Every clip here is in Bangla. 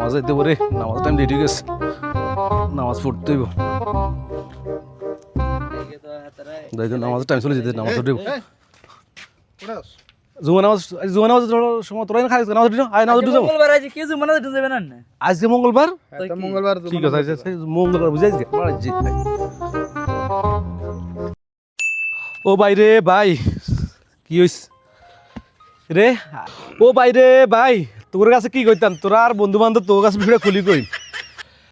নামাজ যাইতে পারে। নামাজ টাইম রেডি গেছে নামাজ পড়তে হইব। দেখো নামাজের টাইম চলে যেতে নামাজ পড়তে হইব। জুমা নামাজ জুমা নামাজ সময় তোরা খাই নামাজ আয় নামাজ মঙ্গলবার কি জুমানা দিতে যাবে না আজকে মঙ্গলবার? মঙ্গলবার ঠিক আছে মঙ্গলবার বুঝাই আজকে। আমার জি ভাই। ও ভাই রে ভাই কি হইস রে ও ভাই রে ভাই তোর কাছে কি কইতাম? তোরা আর বন্ধু বান্ধব তোর কাছে বিষয়টা খুলি কই?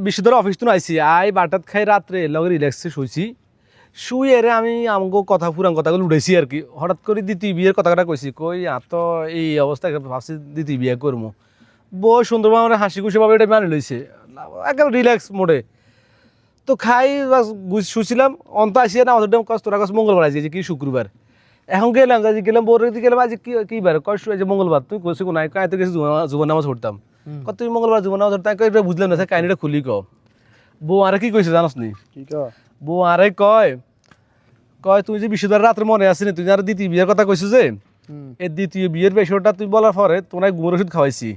বিশ্বধর অফিস তো আইসি আই বাটাত খাই, রাত্রে লগে রিল্যাক্সে শুইছি। শুয়ে রে আমি আমাকে কথা পুরান কথাগুলো উঠেছি আর কি। হঠাৎ করে দি দ্বিতীয় বিয়ের কথাটা কইছি, কই, আর তো এই অবস্থায় ভাবছি দ্বিতীয় বিয়ে করব। বই সুন্দরভাবে হাসি খুশি ভাবে এটা মানে লইছে। একদম রিল্যাক্স মোডে তো খাই শুছিলাম অন্ত আসিয়া না, আমাদের কষ্ট, তোরা কাছে মঙ্গলবার যে কি শুক্রবার? এখন গেলাম আজ গেলাম বোর গেলাম আজ কি কি বার? কয় যে মঙ্গলবার তুই কইছি কোন কাই তো গেছি জুবন নামাজ পড়তাম। কত তুই মঙ্গলবার জুবন নামাজ পড়তাম কই বুঝলাম না কাহিনীটা খুলি ক। বউ আরে কি কইছে জানাস নি? কি কয় বউ আরে কয় কয় তুই যে বিশুদ্ধার রাত্রে মনে আসিনি তুই আর দ্বিতীয় বিয়ের কথা কইছিস যে? এই দ্বিতীয় বিয়ের বিষয়টা তুই বলার পরে তোমার ঘুমের ওষুধ খাওয়াইছি।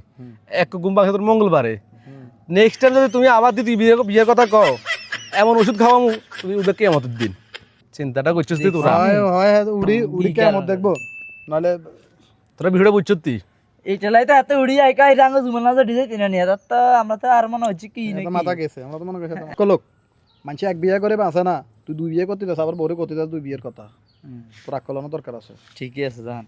এক ঘুম বাকি তোর মঙ্গলবারে। নেক্সট টাইম যদি তুমি আবার দ্বিতীয় বিয়ের বিয়ের কথা কও এমন ওষুধ খাওয়ামু তুমি ওদের কেমতের দিন। চিন্তাটা করছিস তুই তোরা। হয় হয় উড়ি উড়ি উড়ি কেমন দেখব। নালে তোরা বিষয়টা বুঝছিস তুই এইটালাই তো এত উড়ি আইকা এটা রাঙ্গ জুমানা তো ডিজে কিনে নিয়ে তো আমরা তো আর মনে হচ্ছে কি নাকি? মাথা গেছে আমরা তো মনে করছি কলক মানুষ এক বিয়ে করে বাঁচে না তুই দুই বিয়ে করতে যাস আবার বড় করতে যাস দুই বিয়ের কথা। হুম, তোর আকলানো দরকার আছে। ঠিকই আছে জান